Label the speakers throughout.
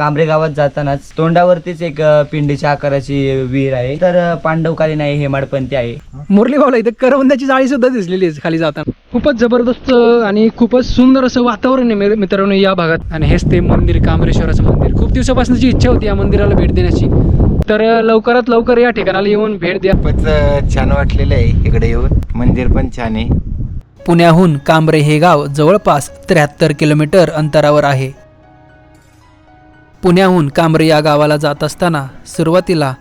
Speaker 1: कांबरे गावात जातानाच तोंडावरतीच एक पिंडीच्या आकाराची विहीर आहे. तर पांडवकालीन आहे हेमाडपंथी आहे.
Speaker 2: मुरली भाऊला इथं करवंदाची जाळी सुद्धा दिसलेली आहे खाली जाताना. खूपच जबरदस्त आणि खूपच सुंदर असं वातावरण आहे मित्र- मित्रांनो या भागात. आणि हेच ते मंदिर कांबरेश्वराचं मंदिर. खूप दिवसापासूनची इच्छा होती या मंदिराला भेट देण्याची. तर लवकरात लवकर या ठिकाणाला येऊन भेट द्या.
Speaker 3: खूपच छान वाटलेलं आहे इकडे येऊन. मंदिर पण छान आहे.
Speaker 4: पुण्याहून कांबरे हे गाव जवळपास त्र्याहत्तर किलोमीटर अंतरावर आहे. पुण्याहून कांबरे या गावाला जात असताना सुरुवातीला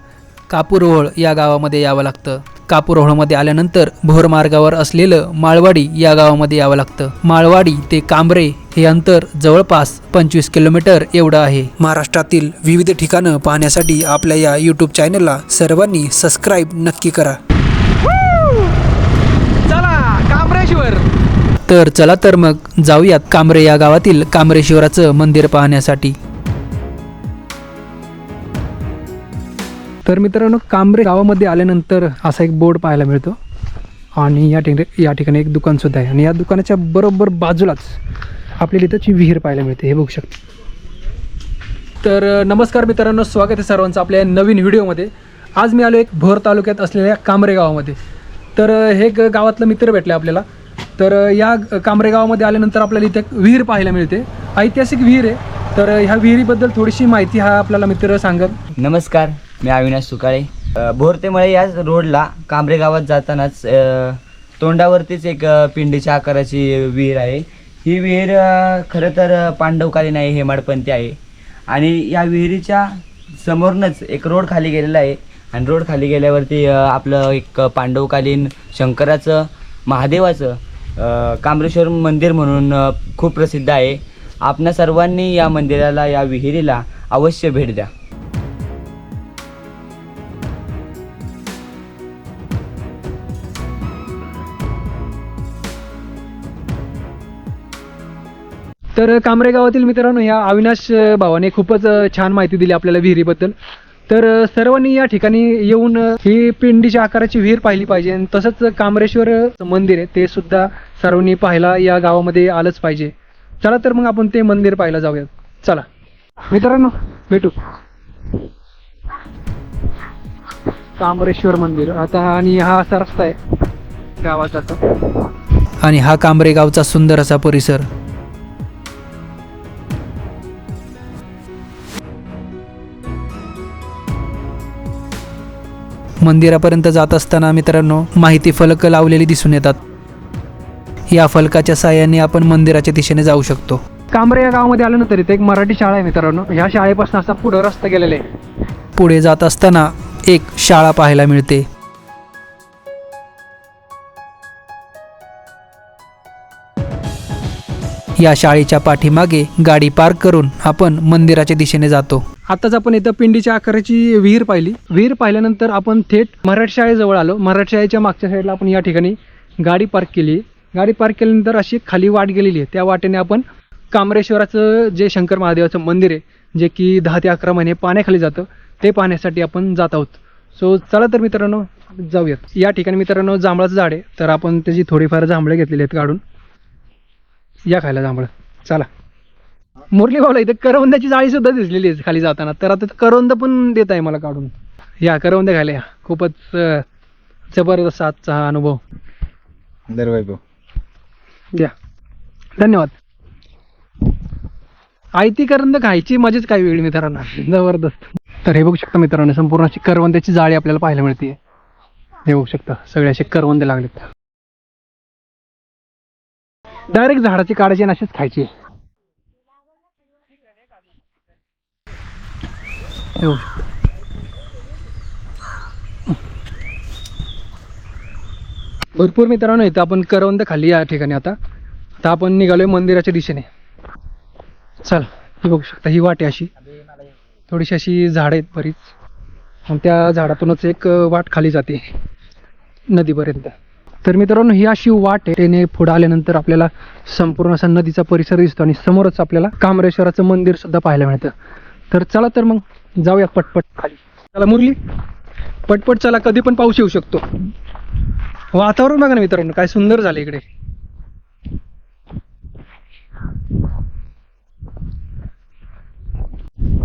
Speaker 4: कापूरोहळ या गावामध्ये यावं लागतं. कापूरोहळमध्ये आल्यानंतर भोर मार्गावर असलेलं माळवाडी या गावामध्ये यावं लागतं. माळवाडी ते कांबरे हे अंतर जवळपास पंचवीस किलोमीटर एवढं आहे. महाराष्ट्रातील विविध ठिकाणं पाहण्यासाठी आपल्या या यूट्यूब चॅनलला सर्वांनी सबस्क्राईब नक्की करा. तर चला तर मग जाऊयात कांबरे या गावातील कांबरेश्वराचं मंदिर पाहण्यासाठी.
Speaker 2: तर मित्रांनो कांबरे गावामध्ये आल्यानंतर असा एक बोर्ड पाहायला मिळतो. आणि या ठिकाणी या ठिकाणी एक दुकानसुद्धा आहे. आणि या दुकानाच्या बरोबर बाजूलाच आपल्याला इथंची विहीर पाहायला मिळते. हे बघू शकतो. तर नमस्कार मित्रांनो स्वागत आहे सर्वांचं आपल्या नवीन व्हिडिओमध्ये. आज मी आलो एक भोर तालुक्यात असलेल्या कांबरे गावामध्ये. तर हे ग- गावातलं मित्र भेटले आपल्याला. तर या कांबरे गावामध्ये आल्यानंतर आपल्याला इथे एक विहीर पाहायला मिळते. ऐतिहासिक विहीर आहे. तर ह्या विहिरीबद्दल थोडीशी माहिती हा आपल्याला मित्र सांगत
Speaker 1: नमस्कार. मी अविनाश सुकाळे. अ, भोर ते मळे रोडला कांबरे गावात जातानाच तोंडावरतीच एक पिंडीच्या आकाराची विहीर आहे. ही विहीर खरं तर पांडवकालीन आहे हेमाडपंथी आहे. आणि या विहिरीच्या समोरूनच एक रोड खाली गेलेला आहे. आणि रोड खाली गेल्यावरती आपलं एक पांडवकालीन शंकराचं महादेवाचं कांबरेश्वर मंदिर म्हणून खूप प्रसिद्ध आहे. आपणा सर्वांनी या मंदिराला या विहिरीला अवश्य भेट द्या.
Speaker 2: तर कांबरे गावातील मित्रांनो या अविनाश भावाने खूपच छान माहिती दिली आपल्याला विहिरीबद्दल. तर सर्वांनी या ठिकाणी येऊन ही पिंडीच्या आकाराची विहीर पाहिली पाहिजे आणि तसंच कामरेश्वर मंदिर आहे ते सुद्धा सर्वांनी पाहायला या गावामध्ये आलंच पाहिजे. चला तर मग आपण ते मंदिर पाहायला जाऊयात. चला. मित्रांनो भेटू. कांबरेश्वर मंदिर. आता आणि हा असा रस्ता आहे गावाचा.
Speaker 4: आणि हा कांबरे गावचा सुंदर असा परिसर. मंदिरापर्यंत जात असताना मित्रांनो माहिती फलक लावलेली दिसून येतात. या फलकाच्या साहाय्याने आपण मंदिराच्या दिशेने जाऊ शकतो.
Speaker 2: कांबरे या गावामध्ये आल्यानंतर इथे एक मराठी शाळा आहे मित्रांनो. ह्या शाळेपासून असा पुढं रस्ता गेलेला आहे.
Speaker 4: पुढे जात असताना एक शाळा पाहायला मिळते. या शाळेच्या पाठीमागे गाडी पार्क करून आपण मंदिराच्या दिशेने जातो.
Speaker 2: आताच आपण इथं पिंडीच्या आकाराची विहीर पाहिली. विहीर पाहिल्यानंतर आपण थेट मराठी शाळेजवळ आलो. मराठी शाळेच्या मागच्या साईडला आपण या ठिकाणी गाडी पार्क केली. गाडी पार्क केल्यानंतर अशी खाली वाट गेलेली आहे. त्या वाटेने आपण कामरेश्वराचं जे शंकर महादेवाचं मंदिर आहे जे की दहा ते अकरा महिने पाण्याखाली जातं ते पाहण्यासाठी आपण जात आहोत. सो चला तर मित्रांनो जाऊयात. या ठिकाणी मित्रांनो जांभळाचं झाड आहे. तर आपण त्याची थोडीफार जांभळे घेतलेली आहेत काढून या खायला जांभळं. चला. मुरली भाऊला इथं करवंदाची जाळी सुद्धा दिसलेली आहे खाली जाताना. तर आता करवंद पण देत आहे मला काढून. या करवंद खायला या. खूपच जबरदस्त आजचा हा अनुभव.
Speaker 3: दरवैभव
Speaker 2: द्या धन्यवाद. आयती करंद खायची मजाच काय वेगळी मित्रांना जबरदस्त. तर हे बघू शकता मित्रांनो संपूर्ण अशी करवंदाची जाळी आपल्याला पाहायला मिळते हे बघू शकता सगळे असे करवंदे लागलेत. डायरेक्ट झाडाची काढायची आणि अशीच खायची हे भरपूर मित्रांनो इथं आपण करवंद खाली या ठिकाणी आता. आता आपण निघालोय मंदिराच्या दिशेने. चल ही बघू शकता ही वाट आहे अशी. थोडीशी अशी झाडं आहेत बरीच. आणि त्या झाडातूनच एक वाट खाली जाते नदीपर्यंत. तर मित्रांनो ही अशी वाट आहे. त्याने पुढे आल्यानंतर आपल्याला संपूर्ण असा नदीचा परिसर दिसतो आणि समोरच आपल्याला कामरेश्वराचं मंदिर सुद्धा पाहायला मिळतं. तर चला तर मग जाऊया पटपट. खाली. चला मुरली. पटपट चला कधी पण पाऊस येऊ शकतो. वातावरण बघा ना मित्रांनो काय सुंदर झालं इकडे.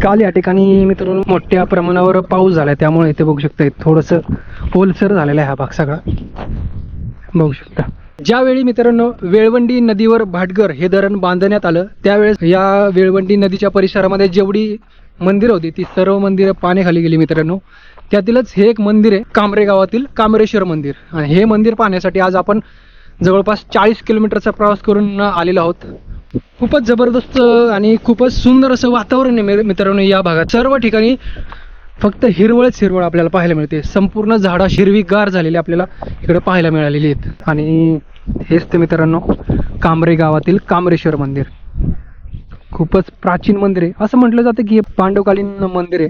Speaker 2: काल या ठिकाणी मित्रांनो मोठ्या प्रमाणावर पाऊस झाला. त्यामुळे इथे बघू शकता थोडंसं ओलसर झालेला आहे हा भाग सगळा. बघू शकता. ज्यावेळी मित्रांनो वेळवंडी नदीवर भाटगर हे धरण बांधण्यात आलं त्यावेळेस या वेळवंडी नदीच्या परिसरामध्ये जेवढी मंदिरं होती ती सर्व मंदिरं पाण्याखाली गेली मित्रांनो. त्यातीलच हे एक मंदिर आहे कांबरे गावातील कामरेश्वर मंदिर. आणि हे मंदिर पाहण्यासाठी आज आपण जवळपास चाळीस किलोमीटरचा प्रवास करून आलेलो आहोत. खूपच जबरदस्त आणि खूपच सुंदर असं वातावरण आहे मित्रांनो या भागात. सर्व ठिकाणी फक्त हिरवळच हिरवळ आपल्याला पाहायला मिळते. संपूर्ण झाडा हिरवीगार झालेली आपल्याला इकडे पाहायला मिळालेली आहेत. आणि हेच ते मित्रांनो कांबरे गावातील कांबरेश्वर मंदिर. खूपच प्राचीन मंदिर आहे. असं म्हटलं जातं की हे पांडवकालीन मंदिर आहे.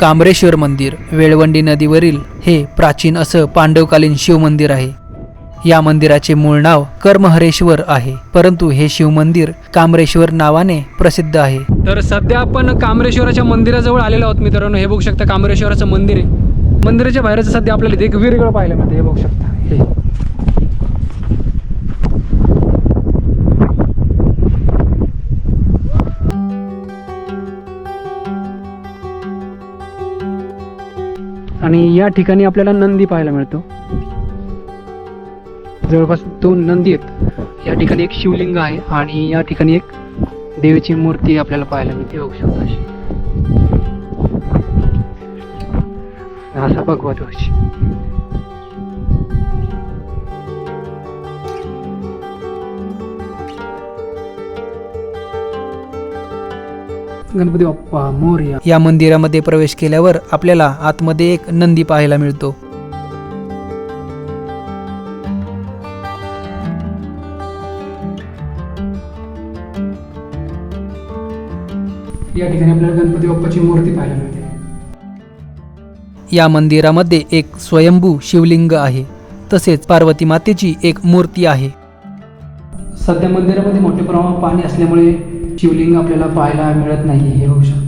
Speaker 4: कांबरेश्वर मंदिर वेळवंडी नदीवरील हे प्राचीन असं पांडवकालीन शिवमंदिर आहे. या मंदिराचे मूळ नाव कर्महरेश्वर आहे परंतु हे शिवमंदिर कांबरेश्वर नावाने प्रसिद्ध आहे.
Speaker 2: तर सध्या आपण कामरेश्वराच्या मंदिराजवळ आलेलो आहोत मित्रांनो. हे बघू शकता कामरेश्वराचं मंदिर आहे. मंदिराच्या बाहेरचं सध्या आपल्याला एक विरगळ पाहायला मिळते. हे बघू शकता. हे. आणि या ठिकाणी आपल्याला नंदी पाहायला मिळतो. जवळपास दोन नंदी आहेत. या ठिकाणी एक शिवलिंग आहे आणि या ठिकाणी एक देवीची मूर्ती आपल्याला पाहायला मिळते. बघू शकतो अशी. असा भगवा गणपती बाप्पा मोरया.
Speaker 4: या मंदिरामध्ये प्रवेश केल्यावर आपल्याला आतमध्ये एक नंदी पाहायला मिळतो.
Speaker 2: या ठिकाणी आपल्याला गणपती बाप्पाची मूर्ती पाहायला मिळते.
Speaker 4: या मंदिरामध्ये एक स्वयंभू शिवलिंग आहे. तसेच पार्वती मातेची एक मूर्ती आहे.
Speaker 2: सध्या मंदिरामध्ये मोठ्या प्रमाणात पाणी असल्यामुळे शिवलिंग आपल्याला पाहायला मिळत नाही हे होऊ शकतं.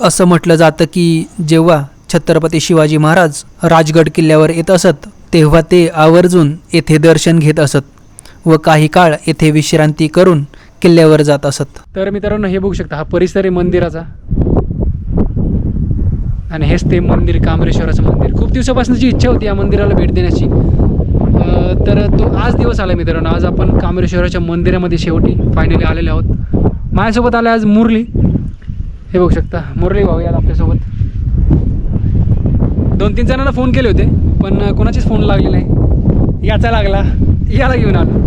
Speaker 4: असं म्हटलं जातं की जेव्हा छत्रपती शिवाजी महाराज राजगड किल्ल्यावर येत असत तेव्हा ते आवर्जून येथे दर्शन घेत असत व काही काळ येथे विश्रांती करून किल्ल्यावर जात असत.
Speaker 2: तर मित्रांनो हे बघू शकता हा परिसर आहे मंदिराचा. आणि हेच ते मंदिर कामरेश्वराचं मंदिर. खूप दिवसापासूनची इच्छा होती या मंदिराला भेट देण्याची. तर तो आज दिवस आला मित्रांनो आज आपण कामरेश्वराच्या मंदिरामध्ये शेवटी फायनली आलेले आहोत. माझ्यासोबत आला आज मुरली. हे बघू शकता. मुरली भाऊ याला आपल्यासोबत. दोन तीन जणांना फोन केले होते पण कोणाचीच फोन लागली नाही. याचा लागला. याला घेऊन आलो.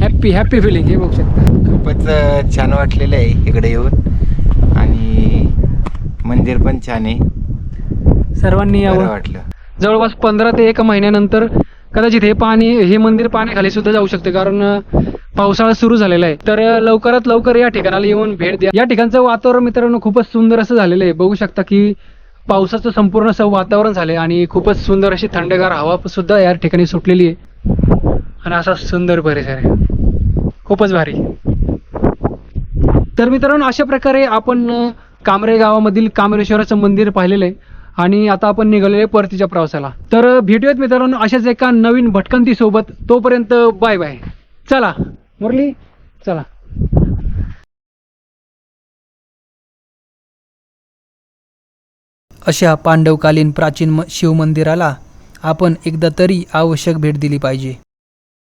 Speaker 2: हॅप्पी हॅप्पी फिलिंग हे बघू शकता.
Speaker 3: खूपच छान वाटलेलं आहे इकडे येऊन. आणि मंदिर पण छान आहे.
Speaker 2: सर्वांनी यावं.
Speaker 3: वाटलं.
Speaker 2: जवळपास पंधरा ते एक महिन्यानंतर कदाचित हे पाणी हे मंदिर पाण्याखाली सुद्धा जाऊ शकते. कारण पावसाळा सुरू झालेला आहे. तर लवकरात लवकर या ठिकाणाला येऊन भेट द्या. या ठिकाणचं वातावरण मित्रांनो खूपच सुंदर असं झालेलं आहे. बघू शकता की पावसाचं संपूर्ण असं वातावरण झालं आहे आणि खूपच सुंदर अशी थंडगार हवा सुद्धा या ठिकाणी सुटलेली आहे. आणि असा सुंदर परिसर आहे. खूपच भारी. तर मित्रांनो अशा प्रकारे आपण कामरे गावामधील कामरेश्वराचं मंदिर पाहिलेलं आहे. आणि आता आपण निघालेले परतीच्या प्रवासाला. तर भेटूयात मित्रांनो अशाच एका नवीन भटकंती सोबत तोपर्यंत बाय बाय. चला. मुरली चला.
Speaker 4: अशा पांडवकालीन प्राचीन शिवमंदिराला आपण एकदा तरी आवश्यक भेट दिली पाहिजे.